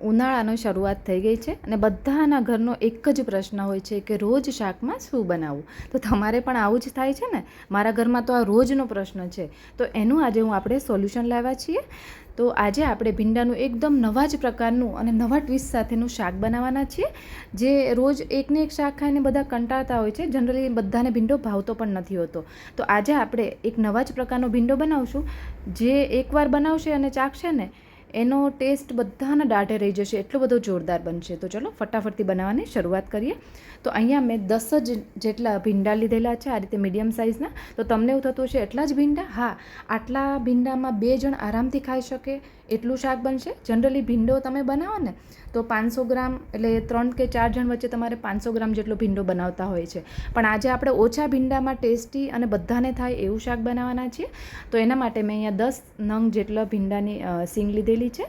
ઉનાળાનો શરૂઆત થઈ ગઈ છે અને બધાના ઘરનો એક જ પ્રશ્ન હોય છે કે રોજ શાકમાં શું બનાવવું? તો તમારે પણ આવું જ થાય છે ને? મારા ઘરમાં તો આ રોજનો પ્રશ્ન છે. તો એનું આજે હું આપણે સોલ્યુશન લાવ્યા છીએ. તો આજે આપણે ભીંડાનું એકદમ નવા જ પ્રકારનું અને નવા ટ્વિસ્ટ સાથેનું શાક બનાવવાના છીએ. જે રોજ એકને એક શાક ખાઈને બધા કંટાળતા હોય છે. જનરલી બધાને ભીંડો ભાવતો પણ નથી હોતો. તો આજે આપણે એક નવા જ પ્રકારનો ભીંડો બનાવશું. જે એકવાર બનાવશે અને ચાખશે ને એનો ટેસ્ટ બધાના દાઢે રહી જશે. એટલો બધો જોરદાર બનશે. તો ચલો, ફટાફટથી બનાવવાની શરૂઆત કરીએ. તો અહીંયા મેં દસ જ જેટલા ભીંડા લીધેલા છે આ રીતે મીડિયમ સાઇઝના. તો તમને એવું થતું હશે, એટલા જ ભીંડા? હા, આટલા ભીંડામાં બે જણ આરામથી ખાઈ શકે. એટલું શાક બનશે? જનરલી ભીંડો તમે બનાવો ને, તો પાંચસો ગ્રામ એટલે ત્રણ કે ચાર જણ વચ્ચે તમારે પાંચસો ગ્રામ જેટલો ભીંડો બનાવતા હોય છે. પણ આજે આપણે ઓછા ભીંડામાં ટેસ્ટી અને બધાને થાય એવું શાક બનાવવાના છીએ. તો એના માટે મેં અહીંયા દસ નંગ જેટલા ભીંડાની સિંગ લીધેલી છે.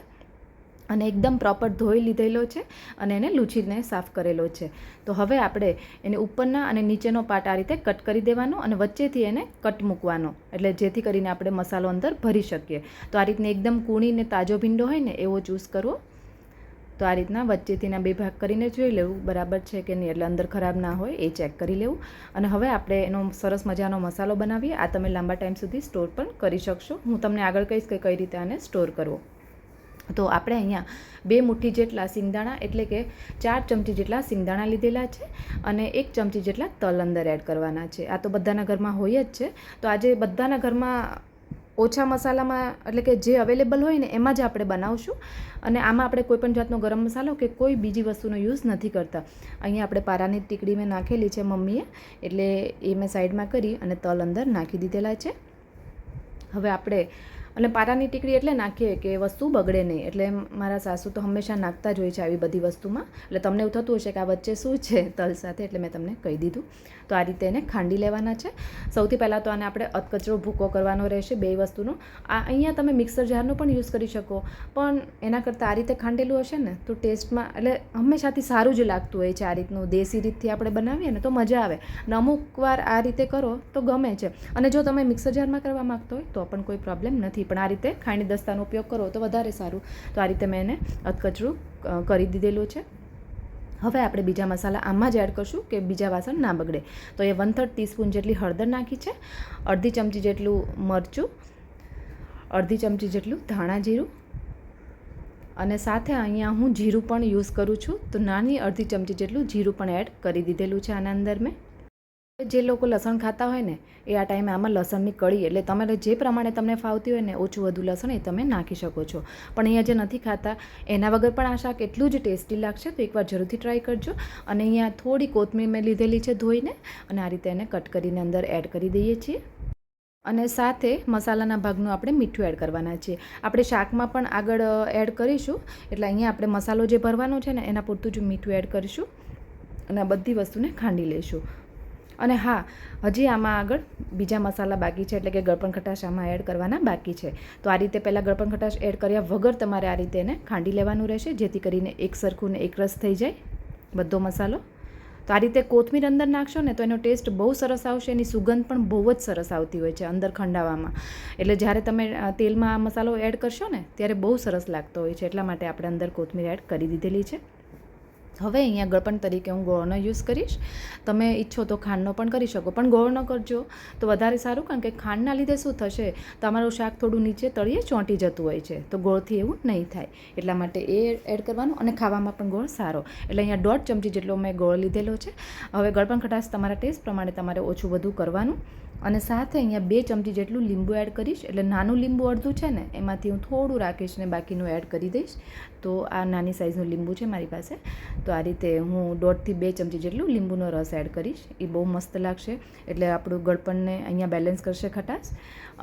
અને એકદમ પ્રોપર ધોઈ લીધેલો છે અને એને લૂછીને સાફ કરેલો છે. તો હવે આપણે એને ઉપરના અને નીચેનો પાર્ટ આ રીતે કટ કરી દેવાનો અને વચ્ચેથી એને કટ મૂકવાનો. એટલે જેથી કરીને આપણે મસાલો અંદર ભરી શકીએ. તો આ રીતને એકદમ કૂણીને તાજો ભીંડો હોય ને એવો ચૂઝ કરવો. તો આ રીતના વચ્ચેથી ના બે ભાગ કરીને જોઈ લેવું, બરાબર છે કે નહીં? એટલે અંદર ખરાબ ના હોય એ ચેક કરી લેવું. અને હવે આપણે એનો સરસ મજાનો મસાલો બનાવીએ. આ તમે લાંબા ટાઈમ સુધી સ્ટોર પણ કરી શકશો. હું તમને આગળ કહીશ કે કઈ રીતે આને સ્ટોર કરવો. તો આપણે અહીંયા બે મુઠ્ઠી જેટલા સિંગદાણા, એટલે કે ચાર ચમચી જેટલા સિંગદાણા લીધેલા છે અને એક ચમચી જેટલા તલ અંદર એડ કરવાના છે. આ તો બધાના ઘરમાં હોય જ છે. તો આજે બધાના ઘરમાં ઓછા મસાલામાં, એટલે કે જે અવેલેબલ હોય ને, એમાં જ આપણે બનાવશું. અને આમાં આપણે કોઈ પણ જાતનો ગરમ મસાલો કે કોઈ બીજી વસ્તુનો યુઝ નથી કરતા. અહીંયા આપણે પારાની ટીકડી મેં નાખેલી છે મમ્મીએ, એટલે એ મેં સાઈડમાં કરી અને તલ અંદર નાખી દીધેલા છે. હવે આપણે અને પારાની ટીકડી એટલે નાખીએ કે વસ્તુ બગડે નહીં. એટલે મારા સાસુ તો હંમેશા નાખતા જ હોય છે આવી બધી વસ્તુમાં. એટલે તમને એવું થતું હશે કે આ વચ્ચે શું છે તલ સાથે, એટલે મેં તમને કહી દીધું. તો આ રીતે એને ખાંડી લેવાના છે. સૌથી પહેલાં તો આને આપણે અધકચરો ભૂકો કરવાનો રહેશે બે વસ્તુનો. આ અહીંયા તમે મિક્સર જારનો પણ યુઝ કરી શકો. પણ એના કરતાં આ રીતે ખાંડેલું હશે ને, તો ટેસ્ટમાં એટલે હંમેશાથી સારું જ લાગતું હોય છે આ રીતનું દેશી રીતથી આપણે બનાવીએ ને તો મજા આવે. અને અમુક વાર આ રીતે કરો તો ગમે છે. અને જો તમે મિક્સર જારમાં કરવા માગતો હોય તો પણ કોઈ પ્રોબ્લેમ નથી પણ આ રીતે ખાંડી દસ્તાનો ઉપયોગ કરો તો વધારે સારું. તો આ રીતે મેં એને અધકચરું કરી દીધેલું છે. હવે આપણે બીજા મસાલા આમાં જ એડ કરશું કે બીજા વાસણ ના બગડે. તો એ વન થર્ડ ટીસ્પૂન જેટલી હળદર નાખી છે, અડધી ચમચી જેટલું મરચું, અડધી ચમચી જેટલું ધાણા જીરું અને સાથે અહીંયા હું જીરું પણ યુઝ કરું છું. તો નાની અડધી ચમચી જેટલું જીરું પણ એડ કરી દીધેલું છે આના અંદર મેં. જે લોકો લસણ ખાતા હોય ને, એ આ ટાઈમે આમાં લસણની કળી, એટલે તમારે જે પ્રમાણે તમને ફાવતી હોય ને, ઓછું વધુ લસણ એ તમે નાખી શકો છો. પણ અહીંયા જે નથી ખાતા, એના વગર પણ આ શાક એટલું જ ટેસ્ટી લાગશે, તો એકવાર જરૂરથી ટ્રાય કરજો. અને અહીંયા થોડી કોથમીર મેં લીધેલી છે ધોઈને, અને આ રીતે એને કટ કરીને અંદર એડ કરી દઈએ છીએ. અને સાથે મસાલાના ભાગનું આપણે મીઠું એડ કરવાના છીએ. આપણે શાકમાં પણ આગળ એડ કરીશું, એટલે અહીંયા આપણે મસાલો જે ભરવાનો છે ને, એના પૂરતું જ મીઠું એડ કરીશું. અને આ બધી વસ્તુને ખાંડી લઈશું. અને હા, હજી આમાં આગળ બીજા મસાલા બાકી છે, એટલે કે ગળપણ ખટાશ આમાં એડ કરવાના બાકી છે. તો આ રીતે પહેલાં ગળપણ ખટાશ એડ કર્યા વગર તમારે આ રીતે એને ખાંડી લેવાનું રહેશે, જેથી કરીને એક સરખું ને એક રસ થઈ જાય બધો મસાલો. તો આ રીતે કોથમીર અંદર નાખશો ને તો એનો ટેસ્ટ બહુ સરસ આવશે, એની સુગંધ પણ બહુ જ સરસ આવતી હોય છે અંદર ખંડાવામાં. એટલે જ્યારે તમે તેલમાં આ મસાલો એડ કરશો ને, ત્યારે બહુ સરસ લાગતો હોય છે, એટલા માટે આપણે અંદર કોથમીર એડ કરી દીધેલી છે. હવે અહીંયા ગળપણ તરીકે હું ગોળનો યુઝ કરીશ. તમે ઈચ્છો તો ખાંડનો પણ કરી શકો, પણ ગોળનો કરજો. તો વધારે સારું, કારણ કે ખાંડના લીધે શું થશે? તમારું શાક થોડું નીચે તળીએ ચોંટી જતું હોય છે. તો ગોળથી એવું નહીં થાય. એટલા માટે એ એડ કરવાનું અને ખાવામાં પણ ગોળ સારો. એટલે અહીંયા દોઢ ચમચી જેટલો મેં ગોળ લીધેલો છે. હવે ગળપણ ખટાશ તમારા ટેસ્ટ પ્રમાણે તમારે ઓછું બધું કરવાનું. અને સાથે અહીંયા બે ચમચી જેટલું લીંબુ એડ કરીશ. એટલે નાનું લીંબુ અડધું છે ને, એમાંથી હું થોડું રાખીશ ને બાકીનું એડ કરી દઈશ. તો આ નાની સાઇઝનું લીંબુ છે મારી પાસે. તો આ રીતે હું દોઢથી બે ચમચી જેટલું લીંબુનો રસ એડ કરીશ. એ બહુ મસ્ત લાગશે. એટલે આપણું ગળપણને અહીંયા બેલેન્સ કરશે ખટાશ.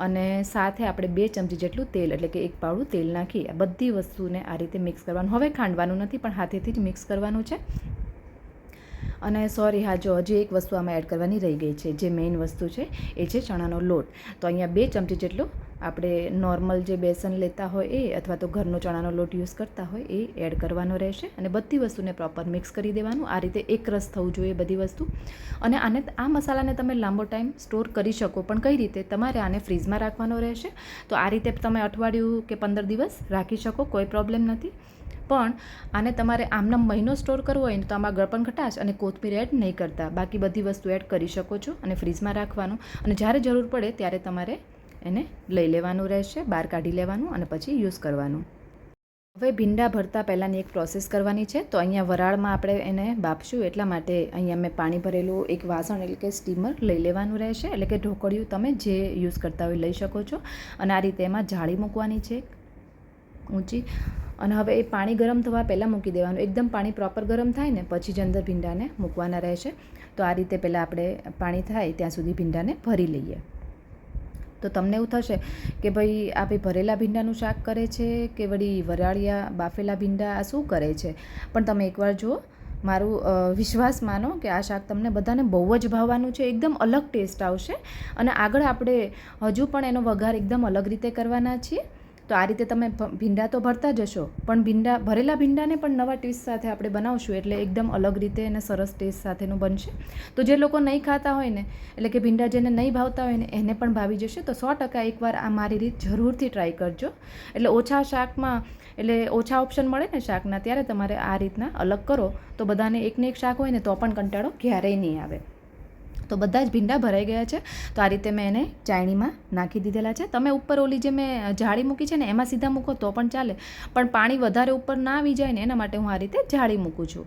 અને સાથે આપણે બે ચમચી જેટલું તેલ, એટલે કે એક પાવડું તેલ નાખી, આ બધી વસ્તુને આ રીતે મિક્સ કરવાનું. હવે ખાંડવાનું નથી, પણ હાથેથી જ મિક્સ કરવાનું છે. અને સોરી, હા, જો હજી એક વસ્તુ આમાં એડ કરવાની રહી ગઈ છે, જે મેઇન વસ્તુ છે, એ છે ચણાનો લોટ. તો અહીંયા બે ચમચી જેટલો આપણે નોર્મલ જે બેસન લેતા હોય એ, અથવા તો ઘરનો ચણાનો લોટ યુઝ કરતા હોય, એ એડ કરવાનો રહેશે. અને બધી વસ્તુને પ્રોપર મિક્સ કરી દેવાનું. આ રીતે એક રસ થવું જોઈએ બધી વસ્તુ. અને આને, આ મસાલાને તમે લાંબો ટાઈમ સ્ટોર કરી શકો, પણ કઈ રીતે? તમારે આને ફ્રીઝમાં રાખવાનો રહેશે. તો આ રીતે તમે અઠવાડિયું કે પંદર દિવસ રાખી શકો, કોઈ પ્રોબ્લેમ નથી. પણ આને તમારે આમના મહિનો સ્ટોર કરવો હોય તો આમાં ગળપણ ખટાશ અને કોથમીર એડ નહીં કરતા. બાકી બધી વસ્તુ એડ કરી શકો છો અને ફ્રીઝમાં રાખવાનું. અને જ્યારે જરૂર પડે, ત્યારે તમારે એને લઈ લેવાનું રહેશે, બહાર કાઢી લેવાનું અને પછી યુઝ કરવાનું. હવે ભીંડા ભરતા પહેલાંની એક પ્રોસેસ કરવાની છે. તો અહીંયા વરાળમાં આપણે એને બાફશું, એટલા માટે અહીંયા મેં પાણી ભરેલું એક વાસણ એટલે કે સ્ટીમર લઈ લેવાનું રહેશે. એટલે કે ઢોકળિયું તમે જે યુઝ કરતા હોય લઈ શકો છો. અને આ રીતે એમાં જાળી મૂકવાની છે, ઊંચી. અને હવે એ પાણી ગરમ થવા પહેલાં મૂકી દેવાનું. એકદમ પાણી પ્રોપર ગરમ થાય ને, પછી જ અંદર ભીંડાને મૂકવાના રહેશે. તો આ રીતે પહેલાં આપણે પાણી થાય, ત્યાં સુધી ભીંડાને ભરી લઈએ. તો તમને એવું થશે કે ભાઈ આ ભાઈ ભરેલા ભીંડાનું શાક કરે છે કે વળી વરાળિયા, બાફેલા ભીંડા, આ શું કરે છે? પણ તમે એકવાર જુઓ, મારું વિશ્વાસ માનો કે આ શાક તમને બધાને બહુ જ ભાવવાનું છે, એકદમ અલગ ટેસ્ટ આવશે અને આગળ આપણે હજુ પણ એનો વઘાર એકદમ અલગ રીતે કરવાના છીએ. તો આ રીતે તમે ભીંડા તો ભરતા જશો પણ ભીંડા, ભરેલા ભીંડાને પણ નવા ટેસ્ટ સાથે આપણે બનાવશું એટલે એકદમ અલગ રીતે અને સરસ ટેસ્ટ સાથેનું બનશે. તો જે લોકો નહીં ખાતા હોય ને, એટલે કે ભીંડા જેને નહીં ભાવતા હોય ને, એને પણ ભાવી જશે. તો સો ટકા એકવાર આ મારી રીત જરૂરથી ટ્રાય કરજો. એટલે ઓછા શાકમાં, એટલે ઓછા ઓપ્શન મળે ને શાકના, ત્યારે તમારે આ રીતના અલગ કરો. તો બધાને એકને એક શાક હોય ને, તો પણ કંટાળો ક્યારેય નહીં આવે. તો બધા જ ભીંડા ભરાઈ ગયા છે. તો આ રીતે મેં એને ચાયણીમાં નાખી દીધેલા છે. તમે ઉપર ઓલી જે મેં જાળી મૂકી છે ને, એમાં સીધા મૂકો તો પણ ચાલે. પણ પાણી વધારે ઉપર ના આવી જાય ને, એના માટે હું આ રીતે જાળી મૂકું છું.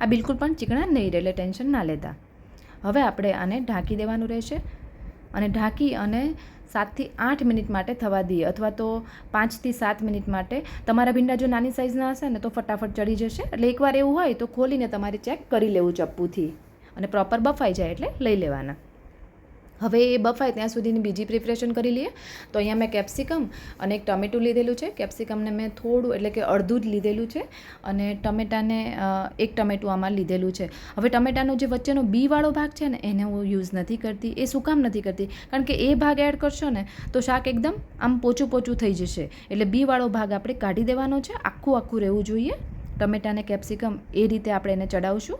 આ બિલકુલ પણ ચીકણા નહીં રહે, એટલે ટેન્શન ના લેતા. હવે આપણે આને ઢાંકી દેવાનું રહેશે. અને ઢાંકી અને સાતથી આઠ મિનિટ માટે થવા દઈએ. અથવા તો પાંચથી સાત મિનિટ માટે. તમારા ભીંડા જો નાની સાઇઝના હશે ને, તો ફટાફટ ચડી જશે. એટલે એકવાર એવું હોય તો ખોલીને તમારે ચેક કરી લેવું ચપ્પુથી. અને પ્રોપર બફાઈ જાય એટલે લઈ લેવાના. હવે એ બફાય ત્યાં સુધીની બીજી પ્રિપરેશન કરી લઈએ. તો અહીંયા મેં કેપ્સિકમ અને એક ટમેટું લીધેલું છે. કેપ્સિકમને મેં થોડું એટલે કે અડધું જ લીધેલું છે અને ટમેટાને એક ટમેટું આમાં લીધેલું છે. હવે ટમેટાનો જે વચ્ચેનો બીવાળો ભાગ છે ને, એને હું યુઝ નથી કરતી. એ શું કામ નથી કરતી? કારણ કે એ ભાગ એડ કરશો ને, તો શાક એકદમ આમ પોચું પોચું થઈ જશે. એટલે બીવાળો ભાગ આપણે કાઢી દેવાનો છે. આખું આખું રહેવું જોઈએ. ટમેટા અને કેપ્સિકમ એ રીતે આપણે એને ચડાવશું.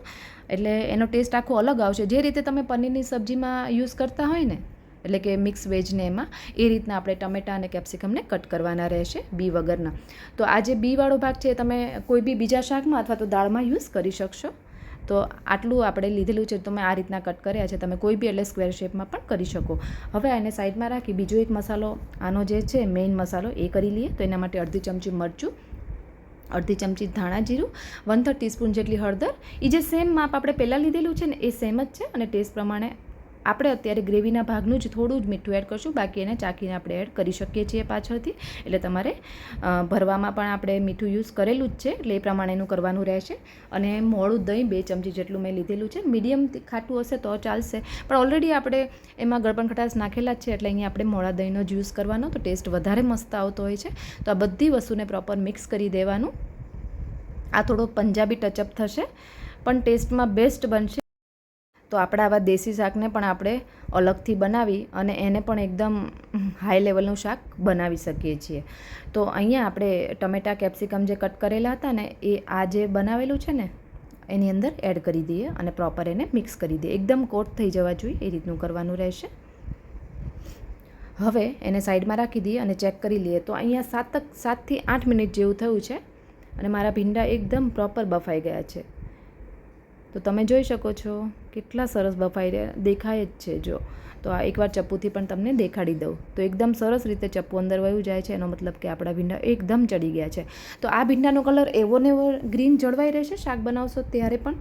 એટલે એનો ટેસ્ટ આખો અલગ આવશે. જે રીતે તમે પનીરની સબ્જીમાં યુઝ કરતા હોય ને, એટલે કે મિક્સ વેજને એમાં, એ રીતના આપણે ટમેટા અને કેપ્સિકમને કટ કરવાના રહેશે બી વગરના. તો આ જે બીવાળો ભાગ છે તમે કોઈ બી બીજા શાકમાં અથવા તો દાળમાં યુઝ કરી શકશો. તો આટલું આપણે લીધેલું છે. તમે આ રીતના કટ કર્યા છે. તમે કોઈ બી એટલે સ્ક્વેર શેપમાં પણ કરી શકો. હવે એને સાઈડમાં રાખી, બીજો એક મસાલો, આનો જે છે મેઇન મસાલો, એ કરી લઈએ. તો એના માટે અડધી ચમચી મરચું અડધી ચમચી ધાણા જીરું વન થર્ડ ટીસ્પૂન જેટલી હળદર. એ જે સેમ માપ આપણે પહેલાં લીધેલું છે ને, એ સેમ જ છે અને ટેસ્ટ પ્રમાણે આપણે અત્યારે ગ્રેવીના ભાગનું જ થોડું જ મીઠું એડ કરશું. બાકી એને ચાખીને આપણે એડ કરી શકીએ છીએ પાછળથી. એટલે તમારે ભરવામાં પણ આપણે મીઠું યુઝ કરેલું જ છે. એટલે એ પ્રમાણેનું કરવાનું રહેશે. અને મોળું દહીં બે ચમચી જેટલું મેં લીધેલું છે. મીડિયમ ખાટું હશે તો ચાલશે. પણ ઓલરેડી આપણે એમાં ગળપણ ખટાશ નાખેલા જ છે. એટલે અહીંયા આપણે મોળા દહીંનો જ યુઝ કરવાનો. તો ટેસ્ટ વધારે મસ્ત આવતો હોય છે. તો આ બધી વસ્તુને પ્રોપર મિક્સ કરી દેવાનું. આ થોડો પંજાબી ટચઅપ થશે. પણ ટેસ્ટમાં બેસ્ટ બનશે તો આપણા આવા દેશી શાકને પણ આપણે અલગથી બનાવી અને એને પણ એકદમ હાઈ લેવલનું શાક બનાવી શકીએ છીએ. તો અહીંયા આપણે ટમેટા, કેપ્સિકમ જે કટ કરેલા હતા ને, એ આ જે બનાવેલું છે ને, એની અંદર એડ કરી દઈએ અને પ્રોપર એને મિક્સ કરી દઈએ. એકદમ કોટ થઈ જવા જોઈએ, એ રીતનું કરવાનું રહેશે. હવે એને સાઈડમાં રાખી દઈએ અને ચેક કરી લઈએ. તો અહીંયા સાત સાતથી આઠ મિનિટ જેવું થયું છે અને મારા ભીંડા એકદમ પ્રોપર બફાઈ ગયા છે. તો તમે જોઈ શકો છો. કેટલા સરસ બફાઈ દેખાય જ છે, જો. તો આ એકવાર ચપ્પુથી પણ તમને દેખાડી દઉં. તો એકદમ સરસ રીતે ચપ્પુ અંદર વયું જાય છે, એનો મતલબ કે આપણા ભીંડા એકદમ ચડી ગયા છે. તો આ ભીંડાનો કલર એવો ને એવો ગ્રીન જળવાઈ રહેશે, શાક બનાવશો ત્યારે પણ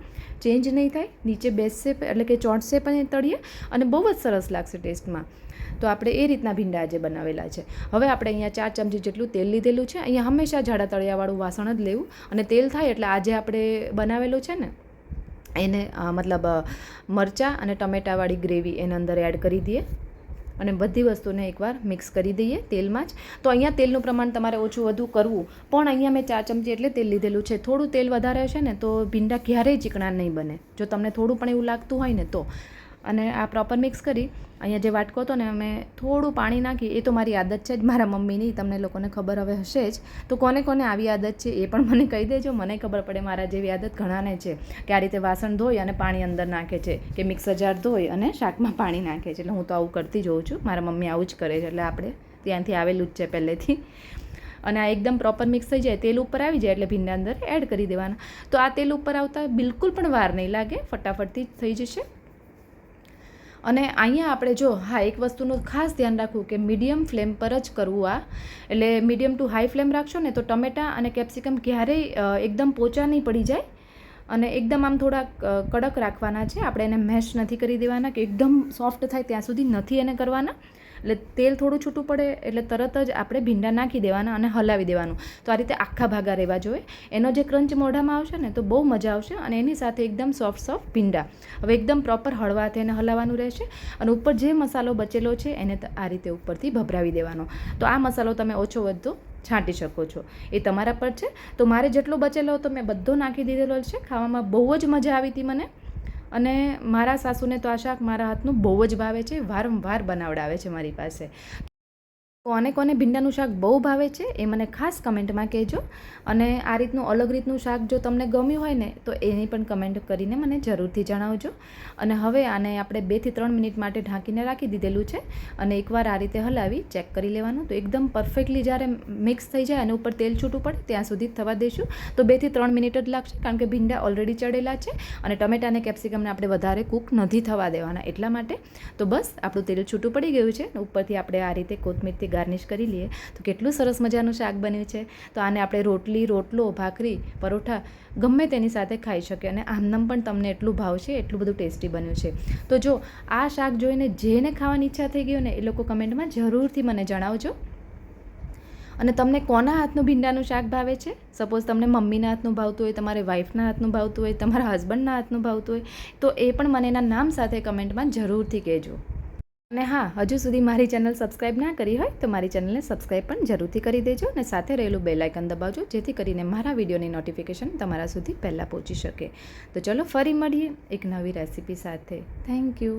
ચેન્જ નહીં થાય. નીચે બેસશે એટલે કે ચોંટશે પણ એ તળીએ અને બહુ જ સરસ લાગશે ટેસ્ટમાં. તો આપણે એ રીતના ભીંડા આજે બનાવેલા છે. હવે આપણે અહીંયા ચાર ચમચી જેટલું તેલ લીધેલું છે. અહીંયા હંમેશા જાડા તળિયાવાળું વાસણ જ લેવું અને તેલ થાય એટલે આજે આપણે બનાવેલું છે ને એને મતલબ મરચાં અને ટમેટાવાળી ગ્રેવી એને અંદર એડ કરી દઈએ અને બધી વસ્તુને એકવાર મિક્સ કરી દઈએ તેલમાં જ. તો અહીંયા તેલનું પ્રમાણ તમારે ઓછું વધુ કરવું. પણ અહીંયા મેં ચાર ચમચી એટલે તેલ લીધેલું છે. થોડું તેલ વધારે હશે ને તો ભીંડા ક્યારેય ચીકણા નહીં બને. જો તમને થોડું પણ એવું લાગતું હોય ને તો. અને આ પ્રોપર મિક્સ કરી, અહીંયા જે વાટકો હતો ને અમે થોડું પાણી નાખી, એ તો મારી આદત છે જ, મારા મમ્મીની, તમને લોકોને ખબર હવે હશે જ. તો કોને કોને આવી આદત છે એ પણ મને કહી દેજો, મને ખબર પડે મારા જેવી આદત ઘણાને છે કે આ રીતે વાસણ ધોઈ અને પાણી અંદર નાખે છે, કે મિક્સર જાર ધોઈ અને શાકમાં પાણી નાખે છે. એટલે હું તો આવું કરતી જોઉં છું, મારા મમ્મી આવું જ કરે છે, એટલે આપણે ત્યાંથી આવેલું જ છે પહેલેથી. અને આ એકદમ પ્રોપર મિક્સ થઈ જાય, તેલ ઉપર આવી જાય એટલે ભીંડા અંદર એડ કરી દેવાના. તો આ તેલ ઉપર આવતા બિલકુલ પણ વાર નહીં લાગે, ફટાફટથી થઈ જશે. અને અહીંયા આપણે જો, હા, એક વસ્તુનું ખાસ ધ્યાન રાખવું કે મીડિયમ ફ્લેમ પર જ કરવું આ. એટલે મીડિયમ ટુ હાઈ ફ્લેમ રાખશો ને તો ટમેટાં અને કેપ્સિકમ ક્યારેય એકદમ પોચા નહીં પડી જાય. અને એકદમ આમ થોડા કડક રાખવાના છે. આપણે એને મેશ નથી કરી દેવાના કે એકદમ સોફ્ટ થાય ત્યાં સુધી નથી એને કરવાના. એટલે તેલ થોડું છૂટું પડે એટલે તરત જ આપણે ભીંડા નાખી દેવાના અને હલાવી દેવાનું. તો આ રીતે આખા ભાગા રહેવા જોઈએ. એનો જે ક્રંચ મોઢામાં આવશે ને, તો બહુ મજા આવશે અને એની સાથે એકદમ સોફ્ટ સોફ્ટ ભીંડા. હવે એકદમ પ્રોપર હળવાથી એને હલાવવાનું રહેશે અને ઉપર જે મસાલો બચેલો છે, એને આ રીતે ઉપરથી ભભરાવી દેવાનો. તો આ મસાલો તમે ઓછો વધતો છાંટી શકો છો. એ તમારા પર છે. તો મારે જેટલો બચેલો હતો, મેં બધો નાખી દીધેલો છે. ખાવામાં બહુ જ મજા આવી હતી મને. અને મારા સાસુને તો આ મારા હાથનું બહુ જ ભાવે છે, વારંવાર બનાવડાવે છે મારી પાસે. કોને કોને ભીંડાનું શાક બહુ ભાવે છે એ મને ખાસ કમેન્ટમાં કહેજો. અને આ રીતનું અલગ રીતનું શાક જો તમને ગમ્યું હોય ને, તો એની પણ કમેન્ટ કરીને મને જરૂરથી જણાવજો. અને હવે આને આપણે બેથી ત્રણ મિનિટ માટે ઢાંકીને રાખી દીધેલું છે. અને એકવાર આ રીતે હલાવી, ચેક કરી લેવાનું. તો એકદમ પરફેક્ટલી જ્યારે મિક્સ થઈ જાય અને ઉપર તેલ છૂટું પડે, ત્યાં સુધી થવા દઈશું તો બેથી ત્રણ મિનિટ જ લાગશે, કારણ કે ભીંડા ઓલરેડી ચડેલા છે. અને ટમેટા અને કેપ્સિકમને આપણે વધારે કૂક નથી થવા દેવાના એટલા માટે. તો બસ, આપણું તેલ છૂટું પડી ગયું છે. ઉપરથી આપણે આ રીતે કોથમીરથી ગાર્નિશ કરી લઈએ, તો કેટલું સરસ મજાનું શાક બન્યું છે. તો આને આપણે રોટલી, રોટલો, ભાખરી, પરોઠા ગમે તેની સાથે ખાઈ શકીએ અને આમનામ પણ તમને એટલું ભાવશે એટલું બધું ટેસ્ટી બન્યું છે. તો જો આ શાક જોઈને જેને ખાવાની ઈચ્છા થઈ ગઈ ને, એ લોકો કમેન્ટમાં જરૂરથી મને જણાવજો. અને તમને કોના હાથનું ભીંડાનું શાક ભાવે છે? સપોઝ તમને મમ્મીના હાથનું ભાવતું હોય, તમારે વાઈફના હાથનું ભાવતું હોય, તમારા હસબન્ડના હાથનું ભાવતું હોય, તો એ પણ મને એના નામ સાથે કમેન્ટમાં જરૂરથી કહેજો. અને હા, હજુ સુધી મારી ચેનલ સબસ્ક્રાઈબ ના કરી હોય તો મારી ચેનલને સબસ્ક્રાઈબ પણ જરૂરથી કરી દેજો અને સાથે રહેલું બેલ આઇકન દબાવજો, જેથી કરીને મારા વિડીયોની નોટિફિકેશન તમારા સુધી પહેલાં પહોંચી શકે. તો ચલો ફરી મળીએ એક નવી રેસીપી સાથે. Thank you